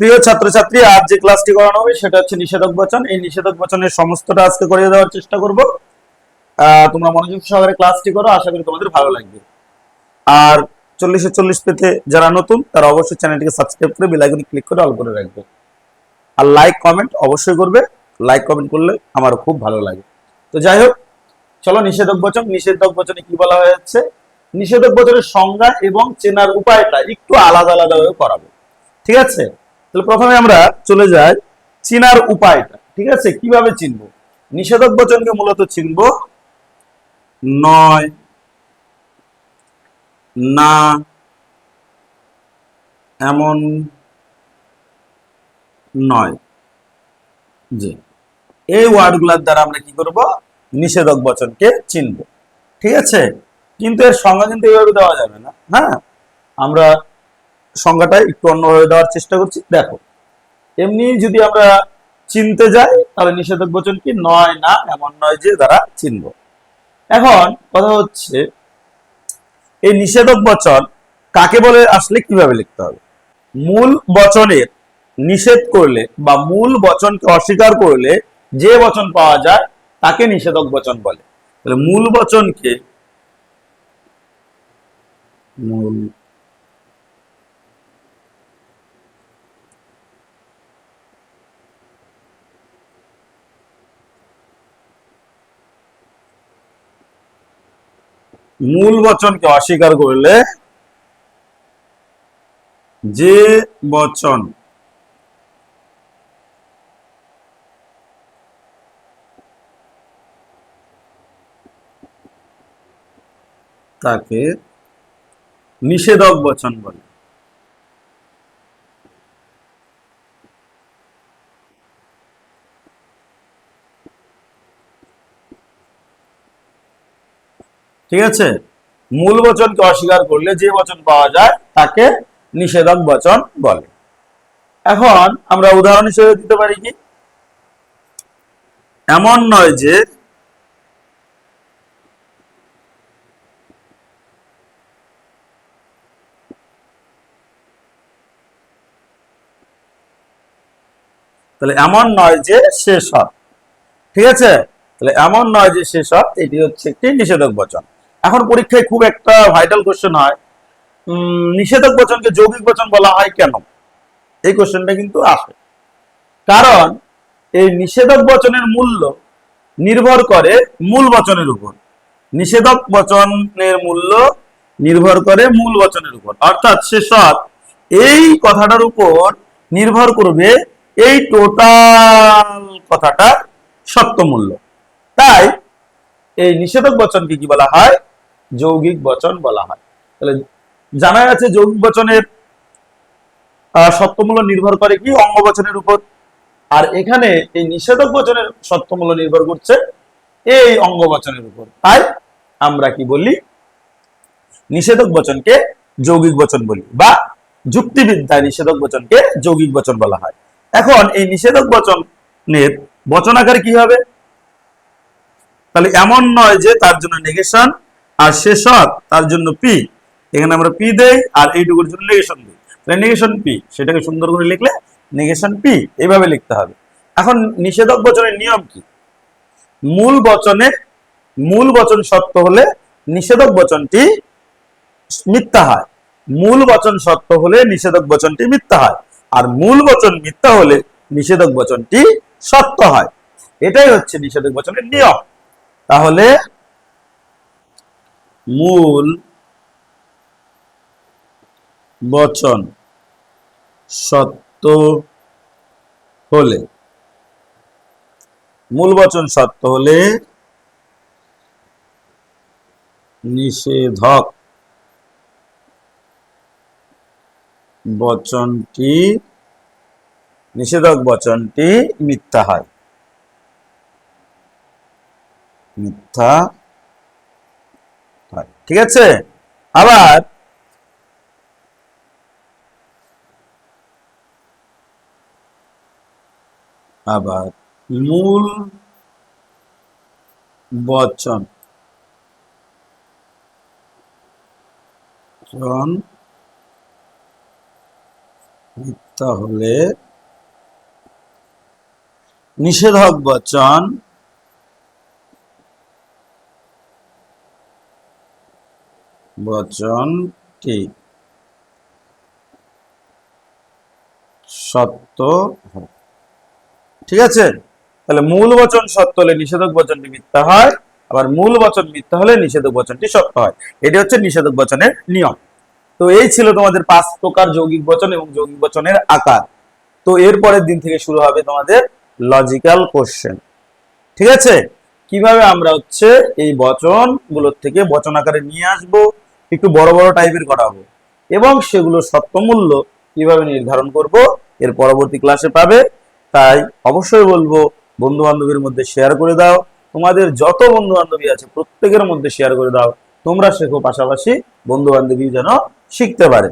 প্রিয় ছাত্রছাত্রী, আজ যে ক্লাসটি করানো হবে সেটা হচ্ছে নিষেধক বচন। এই নিষেধক বচনের সমস্তটা আজকে করিয়ে দেওয়ার চেষ্টা করব। তোমরা মনোযোগ সহকারে ক্লাসটি করো, আশা করি তোমাদের ভালো লাগবে। আর চল্লিশে চল্লিশ পেতে যারা নতুন, তারা অবশ্যই চ্যানেলটিকে সাবস্ক্রাইব করে বেল আইকনে ক্লিক করে অল করে রাখবে। আর লাইক, কমেন্ট অবশ্যই করবে। লাইক, কমেন্ট করলে আমারও খুব ভালো লাগে। তো যাই হোক, চলো নিষেধক বচন। নিষেধক বচনে কি বলা হয়েছে? নিষেধক বচনের সংজ্ঞা এবং চেনার উপায়টা একটু আলাদা আলাদা ভাবে করাবো ঠিক আছে? তাহলে প্রথমে আমরা চলে যাই চিনার উপায়টা। ঠিক আছে? কীভাবে চিনব? নিষেধক বচনকে মূলত চিনব নয়, না, এমন নয়। জি। এই ওয়ার্ডগুলোর দ্বারা আমরা কি করব? নিষেধক বচনকে চিনব। ঠিক আছে? কিন্তু এর সংজ্ঞা কিন্তু এইভাবে দেওয়া যাবে না। হ্যাঁ? আমরা সংজ্ঞাটা একটু অন্যভাবে দেওয়ার চেষ্টা করছি। দেখো, এমনি যদি আমরা চিনতে যাই, তাহলে নিষেধক বচন কি? নয়, না, এমন নয় যে দ্বারা চিনব। এখন কথা হচ্ছে, এই নিষেধক বচন কাকে বলে, আসলে কীভাবে লিখতে হবে? মূল বচনের নিষেধ করলে বা মূল বচনকে অস্বীকার করলে যে বচন পাওয়া যায়, তাকে নিষেধক বচন বলে। তাহলে মূল বচনকে মূল মূল বচনকে অস্বীকার করলে যে বচন তাকে নিষেধক বচন বলে। ঠিক আছে? মূল বচনকে অস্বীকার করলে যে বচন পাওয়া যায়, তাকে নিষেধক বচন বলে। এখন আমরা উদাহরণ হিসেবে দিতে পারি কি? এমন নয় যে তাহলে এমন নয় যে সে সৎ ঠিক আছে? তাহলে এমন নয় যে সে সৎ এটি হচ্ছে একটি নিষেধক বচন। এখন পরীক্ষায় খুব একটা ভাইটাল কোশ্চেন হয়। নিষেধক বচনকে যৌগিক বচন বলা হয় কেন? এই কোশ্চেনটা কিন্তু আসে। কারণ এই নিষেধক বচনের মূল্য নির্ভর করে মূল বচনের উপর। নিষেধক বচনের মূল্য নির্ভর করে মূল বচনের উপর। অর্থাৎ সে সৎ এই কথাটার উপর নির্ভর করবে এই টোটাল কথাটার সত্য মূল্য। তাই এই নিষেধক বচনকে কি বলা হয়? যৌগিক বচন বলা হয়। তাহলে জানা যাচ্ছে যৌগিক বচনের সত্যমূল্য নির্ভর করে কি অঙ্গ বচনের উপর? আর এখানে এই নিষেধক বচনের সত্যমূল্য নির্ভর করছে এই অঙ্গ বচনের উপর। তাই আমরা কি বলি? নিষেধক বচনকে যৌগিক বচন বলি বা যুক্তিবিদ্যায় নিষেধক বচনকে যৌগিক বচন বলা হয়। এখন এই নিষেধক বচনের বচন আকারে কি হবে? তাহলে এমন নয় যে তার জন্য নেগেশন আর শেষ তার জন্য পি। এখানে আমরা পি দেই আর এইটুকুর জন্য নেগেশন দিই। তাহলে নেগেশন পি, সেটাকে সুন্দর করে লিখলে নেগেশন পি এইভাবে লিখতে হবে। এখন নিষেধক বচনের নিয়ম কি? মূল বচনে মূল বচন সত্য হলে নিষেধক বচনটি মিথ্যা হয়। মূল বচন সত্য হলে নিষেধক বচনটি মিথ্যা হয়। আর মূল বচন মিথ্যা হলে নিষেধক বচনটি সত্য হয়। এটাই হচ্ছে নিষেধক বচনের নিয়ম। তাহলে মূল বচন সত্য হলে, মূল বচন সত্য হলে নিষেধক বচনটি নিষেধক বচনটি মিথ্যা হয়। মিথ্যা ঠিক আছে? আবার আবার মূল বচন। জন মিথ্যা তাহলে নিষেধক বচন বচনটি সত্য। ঠিক আছে? তাহলে মূল বচন সত্য হলে নিষেধক বচনটি মিথ্যা হয়, আবার মূল বচন মিথ্যা হলে নিষেধক বচনটি সত্য হয়। এটি হচ্ছে নিষেধক বচনের নিয়ম। তো এই ছিল তোমাদের পাঁচ প্রকার যৌগিক বচন এবং যৌগিক বচনের আকার। তো এর পরের দিন থেকে শুরু হবে তোমাদের লজিক্যাল কোশ্চেন ঠিক আছে? কীভাবে আমরা হচ্ছে এই বচনগুলোর থেকে বচন আকারে নিয়ে আসব? একটু বড় বড় টাইপের করাবো। এবং সেগুলো সত্যমূল্য কীভাবে নির্ধারণ করব, এর পরবর্তী ক্লাসে পাবে। তাই অবশ্যই বলব বন্ধু বান্ধবীর মধ্যে শেয়ার করে দাও। তোমাদের যত বন্ধু বান্ধবী আছে, প্রত্যেকের মধ্যে শেয়ার করে দাও। তোমরা শেখো পাশাপাশি বন্ধু বান্ধবী যেন শিখতে পারে।